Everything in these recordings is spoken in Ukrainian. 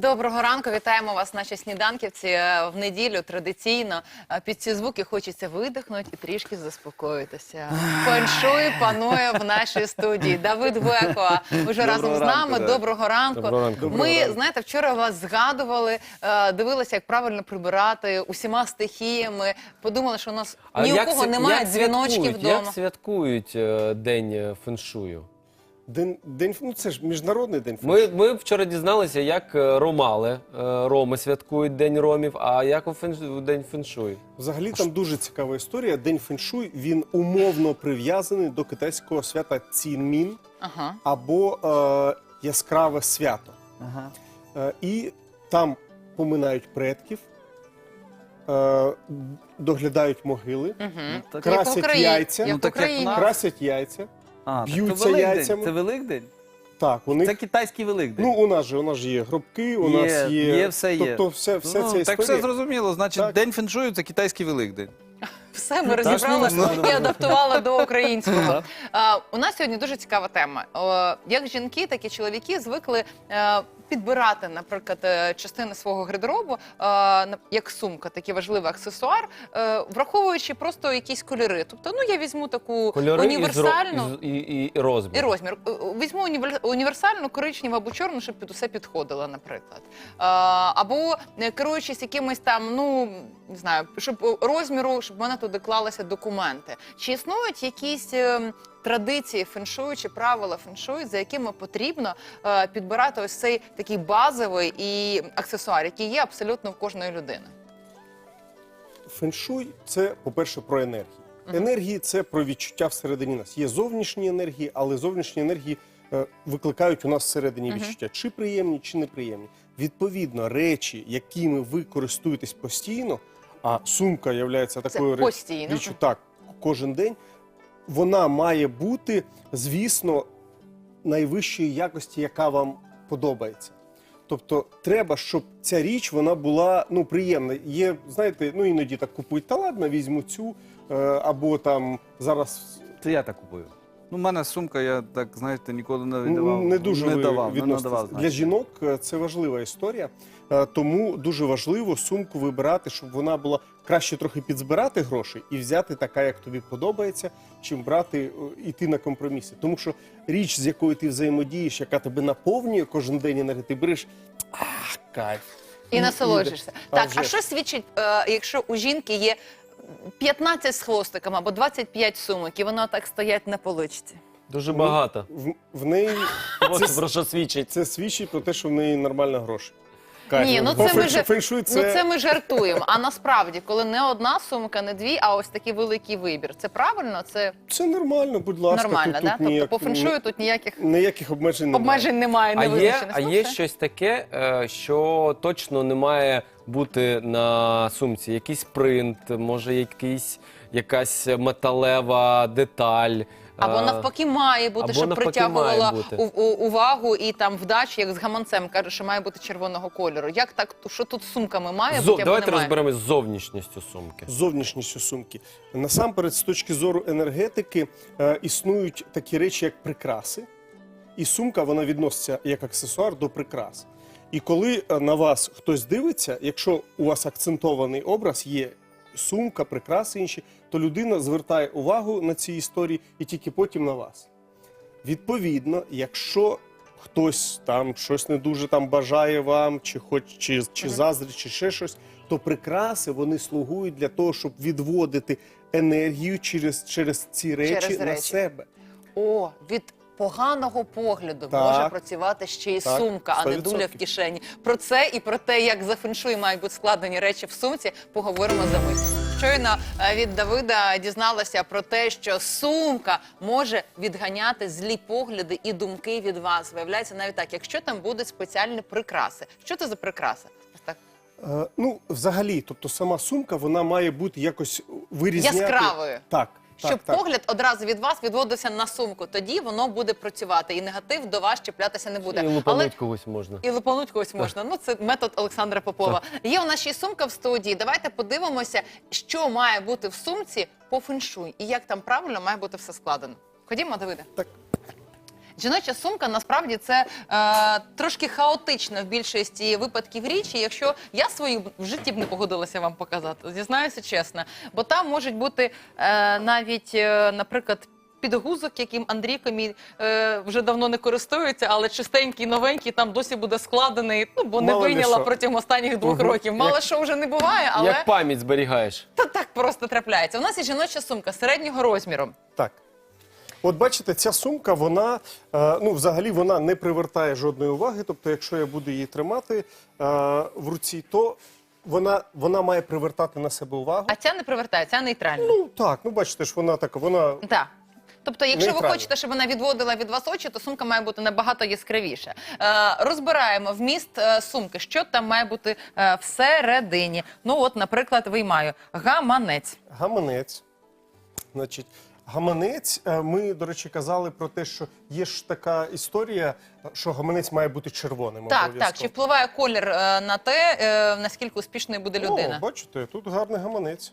Доброго ранку, вітаємо вас, наші сніданківці. Е, В неділю традиційно е, під ці звуки хочеться видихнути і трішки заспокоїтися. Феншуй панує в нашій студії. Давид Веко вже разом з нами. да. Доброго ранку. Доброго ранку. Ми знаєте, вчора вас згадували, е, дивилися, як правильно прибирати усіма стихіями. Подумали, що у нас ні у кого немає як дзвіночків вдома. Як святкують день феншую? День, день, ну це ж міжнародний день. Ми, ми вчора дізналися, як е, ромали, е, роми святкують День ромів, а як у фенш- день феншую? Взагалі там дуже цікава історія. День феншуй він умовно прив'язаний до китайського свята Цінмін Ага. або е, яскраве свято. Е, і там поминають предків, е, доглядають могили, Угу. красять яйця. Ну, так як Україні. красять яйця. А, так Б'ються це Великдень. яйцями. Це Великдень? Так, у них Це китайський Великдень. ну у нас же у нас же є гробки, у Є, нас є, є, все є. тобто все, все ну, ця так історія. все зрозуміло. Значить, Так. день феншую це китайський Великдень. Все ми Так, розібрали ну, і адаптували до українського. А, у нас сьогодні дуже цікава тема. О, як жінки, так і чоловіки звикли е, підбирати, наприклад, е, частини свого гардеробу, е, як сумка, такий важливий аксесуар, е, враховуючи просто якісь кольори. Тобто, ну я візьму таку Кольори і, зро- універсальну. і, і, і, і розмір. І розмір. Е, Візьму універ- універсальну коричневу або чорну, щоб під усе підходило, наприклад. Або е, керуючись якимось там, ну не знаю, щоб е, розміру, щоб в мене туди клалися документи. Чи існують якісь е, традиції феншую чи правила феншую, за якими потрібно е, підбирати ось цей такий базовий і аксесуар, який є абсолютно в кожної людини? Феншуй це, по-перше, про енергії. Енергії це про відчуття всередині нас. Є зовнішні енергії, але зовнішні енергії е, викликають у нас всередині відчуття, чи приємні, чи неприємні. Відповідно, речі, якими ви користуєтесь постійно, а сумка є такою постійно. річчю, так, кожен день, вона має бути, звісно, найвищої якості, яка вам подобається. Тобто треба, щоб ця річ вона була ну приємна. Є, знаєте, ну іноді так купують, та ладно, візьму цю, е, або там зараз Це я так купую. Ну, в мене сумка, я так, знаєте, ніколи не віддавав. не дуже не ви давав, не відноситесь. надавав. Для жінок е, це важлива історія, е, тому дуже важливо сумку вибирати, щоб вона була краще трохи підзбирати гроші і взяти така, як тобі подобається, чим брати е, іти на компроміси. Тому що річ, з якою ти взаємодієш, яка тебе наповнює кожен день енергії, ти береш ах, кайф. І насолоджуєшся. А Так, вже а ж. що свідчить, е, якщо у жінки є 15 з хвостиком або 25 сумок, і воно так стоять на поличці? Дуже багато. В, в неї Ось про що свідчить. це свідчить про те, що в неї нормально гроші. Ні, ну це ми же феншуй ну це ми жартуємо. А насправді, коли не одна сумка, не дві, а ось такий великий вибір. Це правильно? Це Це нормально, будь ласка. нормально, тут, да? тут Тобто ніяк- по феншую тут ніяких ніяких обмежень немає. обмежень немає, А є, а Ну, є щось таке, е, що точно не має бути на сумці. Якийсь принт, може, якийсь, якась металева деталь. Або навпаки має бути, або щоб притягувала бути. увагу і там вдачі, як з гаманцем каже, що має бути червоного кольору. Як так, що тут з сумками має зо- бути? або Давайте розберемось з зовнішністю сумки. зовнішністю сумки. Насамперед, з точки зору енергетики, е, існують такі речі, як прикраси, і сумка вона відноситься як аксесуар до прикрас. І коли е, на вас хтось дивиться, якщо у вас акцентований образ, є сумка, прикраси інші, то людина звертає увагу на ці історії і тільки потім на вас. Відповідно, якщо хтось там щось не дуже там бажає вам, чи хоч чи, чи заздрить, чи ще щось, то прикраси вони слугують для того, щоб відводити енергію через, через ці речі Через на речі. себе. О, від поганого погляду Так. може працювати ще й Так, сумка, а не 100%. дуля в кишені. Про це і про те, як за феншуй мають бути складені речі в сумці, поговоримо за мить. Щойно е, від Давида дізналася про те, що сумка може відганяти злі погляди і думки від вас. Виявляється навіть так, якщо там будуть спеціальні прикраси. Що це за прикраси? Так. Е, ну, взагалі, тобто сама сумка вона має бути якось вирізняти. Яскравою. Так. Щоб так. погляд одразу від вас відводився на сумку. Тоді воно буде працювати, і негатив до вас чіплятися не буде. І лупануть когось можна. І лупануть когось можна. Ну, це метод Олександра Попова. Є у нас ще й сумка в студії. Давайте подивимося, що має бути в сумці по феншуй і як там правильно має бути все складено. Ходімо, Давиде. Так. Жіноча сумка насправді це е, трошки хаотична в більшості випадків річ. І Якщо я свою в житті б не погодилася вам показати, зізнаюся чесно, бо там можуть бути е, навіть, е, наприклад. Підгузок, яким Андрійко мій е, вже давно не користується, але чистенький, новенький, там досі буде складений. Ну бо не Мало ли вийняла протягом останніх двох Мгм. років. Мало Як- що вже не буває, але Як пам'ять зберігаєш. та так просто трапляється. У нас є жіноча сумка середнього розміру. Так. От бачите, ця сумка, вона е, ну, взагалі вона не привертає жодної уваги. Тобто, якщо я буду її тримати е, в руці, то вона, вона має привертати на себе увагу. А ця не привертає, ця нейтральна. Ну так, ну бачите ж, вона така, вона Так. Тобто, якщо ви хочете, щоб вона відводила від вас очі, то сумка має бути набагато яскравіша. Е, розбираємо вміст е, сумки, що там має бути е, всередині. Ну, от, наприклад, виймаю гаманець. гаманець. Значить, гаманець, е, ми, до речі, казали про те, що є ж така історія, що гаманець має бути червоним. Так, так. Чи впливає колір е, на те, е, наскільки успішною буде людина? О, бачите, тут гарний гаманець.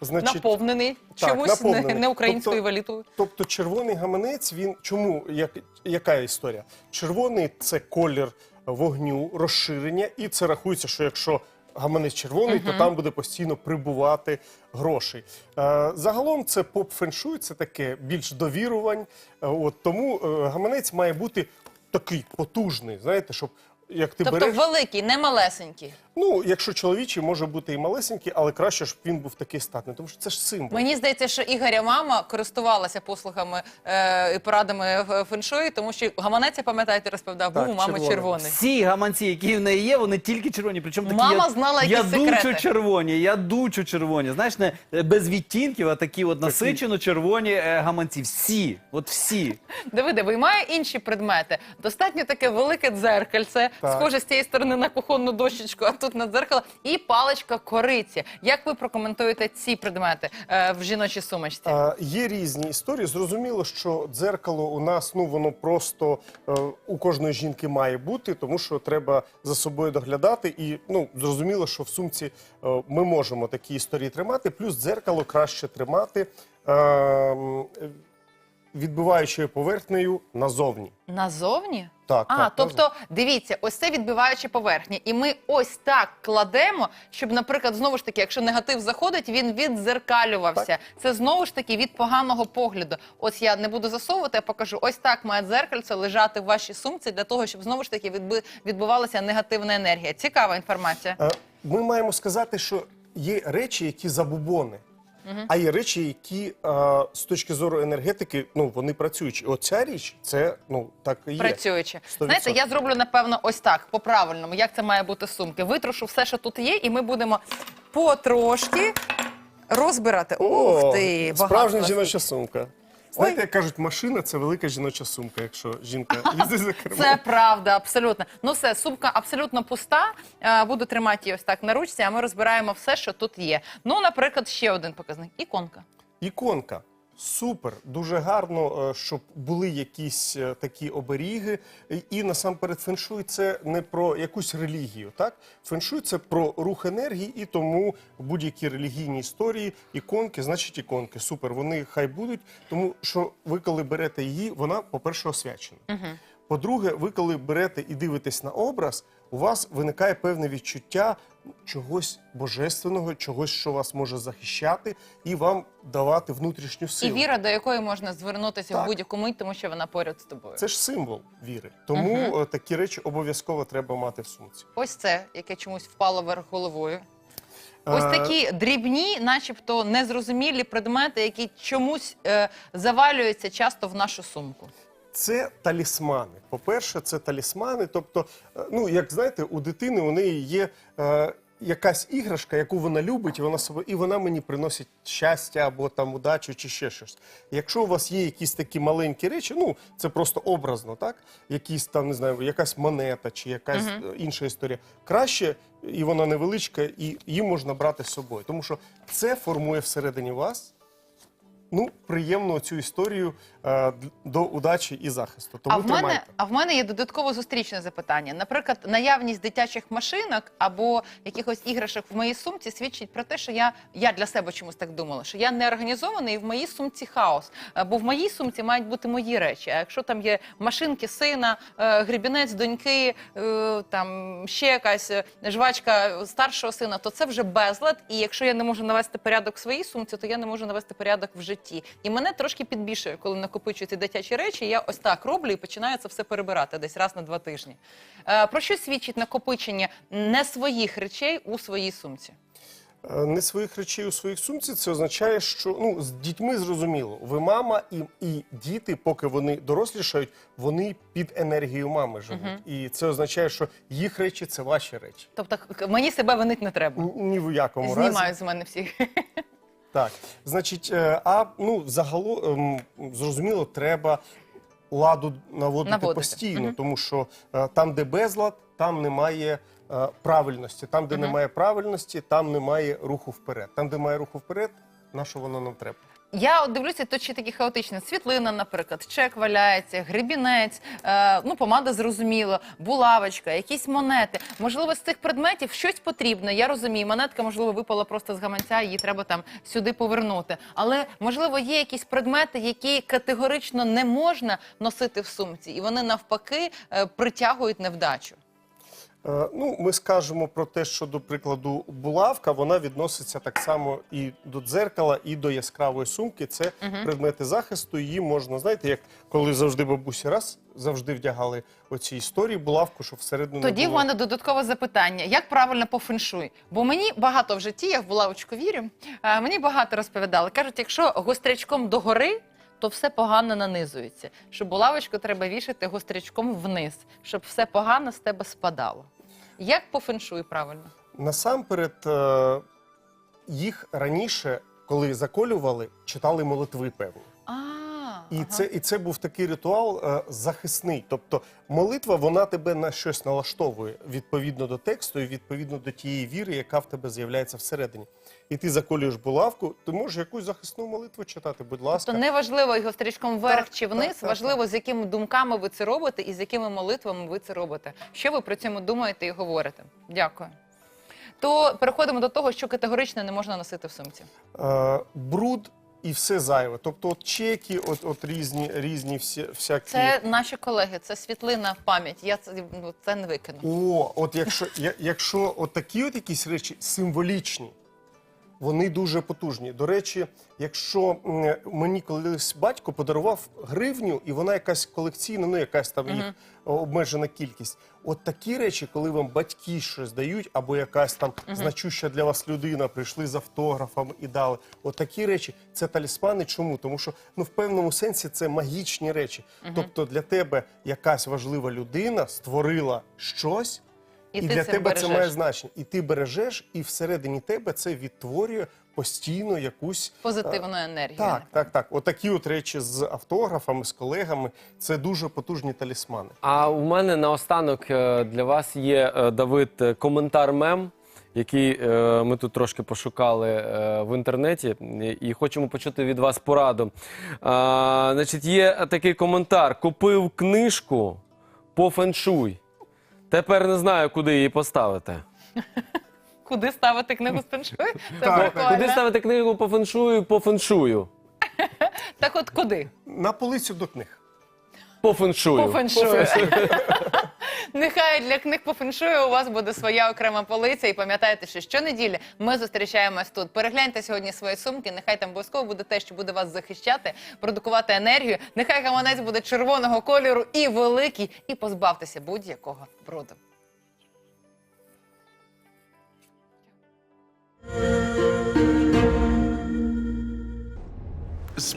Значить, наповнений так, чомусь наповнений. Не, не українською Тобто- валютою. Тобто червоний гаманець, він чому як, яка історія? Червоний це колір вогню, розширення, і це рахується, що якщо гаманець червоний, то там буде постійно прибувати грошей. Е, загалом це поп феншуй, це таке більш довірувань. Е, от тому е, гаманець має бути такий потужний, знаєте, щоб як ти Тобто береш. великий, не малесенький. Ну, якщо чоловічий, може бути і малесенький, але краще, щоб він був такий статний, тому що це ж символ. Мені здається, що Ігоря мама користувалася послугами е, і порадами феншуї, тому що гаманець, я пам'ятаєте, розповідав, був Так, у мами червоний. червоний. Всі гаманці, які в неї є, вони тільки червоні. Причому такі Мама я, знала якісь ядучо секрети. червоні, ядучо червоні. Знаєш, не е, без відтінків, а такі от насичено червоні е, гаманці. Всі, от всі. Давиде, виймає інші предмети. Достатньо таке велике дзеркальце. Схоже з цієї сторони на кухонну дощечку, а тут на дзеркало, і паличка кориці. Як ви прокоментуєте ці предмети е, в жіночій сумочці? А, є різні історії. Зрозуміло, що дзеркало у нас ну воно просто е, у кожної жінки має бути, тому що треба за собою доглядати. І ну зрозуміло, що в сумці е, ми можемо такі історії тримати. Плюс дзеркало краще тримати е, е, відбиваючою поверхнею назовні. Назовні? Так, А, так, тобто, дивіться, ось це відбиваюча поверхня. І ми ось так кладемо, щоб, наприклад, знову ж таки, якщо негатив заходить, він віддзеркалювався. Це знову ж таки від поганого погляду. Ось я не буду засовувати, я покажу. Ось так має дзеркальце лежати в вашій сумці для того, щоб знову ж таки відби- відбувалася негативна енергія. Цікава інформація. Е, Ми маємо сказати, що є речі, які забубони. А є речі, які е, з точки зору енергетики, ну вони працюючі. Оця річ, це ну так і є. Працюючи. 100%. Знаєте, я зроблю напевно ось так, по-правильному, як це має бути сумки. Витрушу все, що тут є, і ми будемо потрошки розбирати. Ух ти! справжня жіноча сумка. Знаєте, як кажуть, машина це велика жіноча сумка, якщо жінка їздить за кермом. Це правда, абсолютно. Ну все, сумка абсолютно пуста. Е, Буду тримати її ось так на ручці, а ми розбираємо все, що тут є. Ну, наприклад, ще один показник. Іконка. Іконка. Супер, дуже гарно, е, щоб були якісь е, такі оберіги. І- насамперед феншуй це не про якусь релігію. Так, феншуй це про рух енергії, і тому будь-які релігійні історії, іконки, значить іконки. Супер, вони хай будуть. Тому що ви, коли берете її, вона, по-перше, освячена. По-друге, ви коли берете і дивитесь на образ, у вас виникає певне відчуття чогось божественного, чогось, що вас може захищати, і вам давати внутрішню силу. І віра, до якої можна звернутися в будь-яку мить, тому що вона поряд з тобою. Це ж символ віри. Тому е, такі речі обов'язково треба мати в сумці. Ось це, яке чомусь впало вверх головою. Ось Е, такі дрібні, начебто незрозумілі предмети, які чомусь е, завалюються часто в нашу сумку. Це талісмани. По-перше, це талісмани. Тобто, е, ну як знаєте, у дитини у неї є е, якась іграшка, яку вона любить, і вона себе, і вона мені приносить щастя або там удачу, чи ще щось. Якщо у вас є якісь такі маленькі речі, ну це просто образно, так? Якісь там не знаю, якась монета чи якась е, інша історія. Краще, і вона невеличка, і її можна брати з собою, тому що це формує всередині вас ну, приємну цю історію е, до удачі і захисту. Тому А в, мене, тримайте. а в мене є додатково зустрічне запитання. Наприклад, наявність дитячих машинок або якихось іграшок в моїй сумці свідчить про те, що я, я для себе чомусь так думала, що я не організований і в моїй сумці хаос. Бо в моїй сумці мають бути мої речі. А якщо там є машинки сина, е, грібінець доньки, е, там ще якась е, жвачка старшого сина, то це вже безлад. І якщо я не можу навести порядок в своїй сумці, то я не можу навести порядок в житті. І мене трошки підбільшує, коли накопичуються дитячі речі. Я ось так роблю і починаю це все перебирати десь раз на два тижні. Е, про що свідчить накопичення не своїх речей у своїй сумці? Е, Не своїх речей у своїх сумці, це означає, що ну з дітьми зрозуміло. Ви мама і, і діти, поки вони дорослішають, вони під енергією мами живуть. І це означає, що їх речі це ваші речі. Тобто мені себе винити не треба. Ні- Ні в якому разі. Знімають з мене всіх. Так, значить, е, а ну загалом ем, зрозуміло, треба ладу наводити, Наводити. постійно, Мгм. тому що е, там, де безлад, там немає е, правильності. Там, де Мгм. немає правильності, там немає руху вперед. Там, де немає руху вперед, на що воно нам треба? Я от дивлюся, то чи такі хаотичні. Світлина, наприклад, чек валяється, гребінець, е, ну, помада зрозуміло, булавочка, якісь монети. Можливо, з цих предметів щось потрібне. Я розумію, монетка, можливо, випала просто з гаманця, її треба там сюди повернути. Але, можливо, є якісь предмети, які категорично не можна носити в сумці, і вони навпаки е, притягують невдачу. Е, Ну, ми скажемо про те, що, до прикладу, булавка вона відноситься так само і до дзеркала, і до яскравої сумки. Це предмети захисту. Її можна, знаєте, як коли завжди бабусі раз завжди вдягали оці історії, булавку, щоб всередину Тоді не в було. мене додаткове запитання: як правильно по феншуй? Бо мені багато в житті, я в булавочку вірю. е, Мені багато розповідали. Кажуть, якщо гострячком догори, то все погано нанизується. Що булавочку треба вішати гострячком вниз, щоб все погано з тебе спадало. Як по феншуй правильно? Насамперед, е, їх раніше, коли заколювали, читали молитви певні. А, І, ага. це, і це був такий ритуал е, захисний. Тобто молитва вона тебе на щось налаштовує відповідно до тексту і відповідно до тієї віри, яка в тебе з'являється всередині. І ти заколюєш булавку, ти можеш якусь захисну молитву читати, будь ласка. Тобто неважливо і гострячком вверх Так, чи вниз, так, важливо, з якими думками ви це робите і з якими молитвами ви це робите. Що ви при цьому думаєте і говорите? Дякую. То переходимо до того, що категорично не можна носити в сумці. Е, бруд і все зайве. Тобто, от чеки, от, от різні, різні всі, всякі. Це наші колеги, це світлина пам'ять. Я це, ну, це не викину. О, от якщо, я- якщо от такі от якісь речі символічні, вони дуже потужні. До речі, якщо мені колись батько подарував гривню, і вона якась колекційна, ну якась там їх обмежена кількість. От такі речі, коли вам батьки щось дають, або якась там значуща для вас людина, прийшли з автографом і дали. От такі речі це талісмани. Чому? Тому що ну в певному сенсі це магічні речі. Тобто для тебе якась важлива людина створила щось. І І, ти для тебе це має значення. І ти бережеш, і всередині тебе це відтворює постійно якусь Позитивну енергію. Так, так, так. Отакі от речі з автографами, з колегами це дуже потужні талісмани. А у мене наостанок е, для вас є е, Давид е, коментар мем. Який е, ми тут трошки пошукали е, в інтернеті, і і хочемо почути від вас пораду. А, значить, є такий коментар: купив книжку по феншуй. Тепер не знаю, куди її поставити. Куди ставити книгу з феншую? Це Так, прикольно. Куди ставити книгу по феншую по феншую? Так от куди? На полицю до книг. По феншую. По феншую. Нехай для книг по феншую у вас буде своя окрема полиця. І пам'ятайте, що щонеділі ми зустрічаємось тут. Перегляньте сьогодні свої сумки. Нехай там обов'язково буде те, що буде вас захищати, продукувати енергію. Нехай гаманець буде червоного кольору і великий, і позбавтеся будь-якого бруду.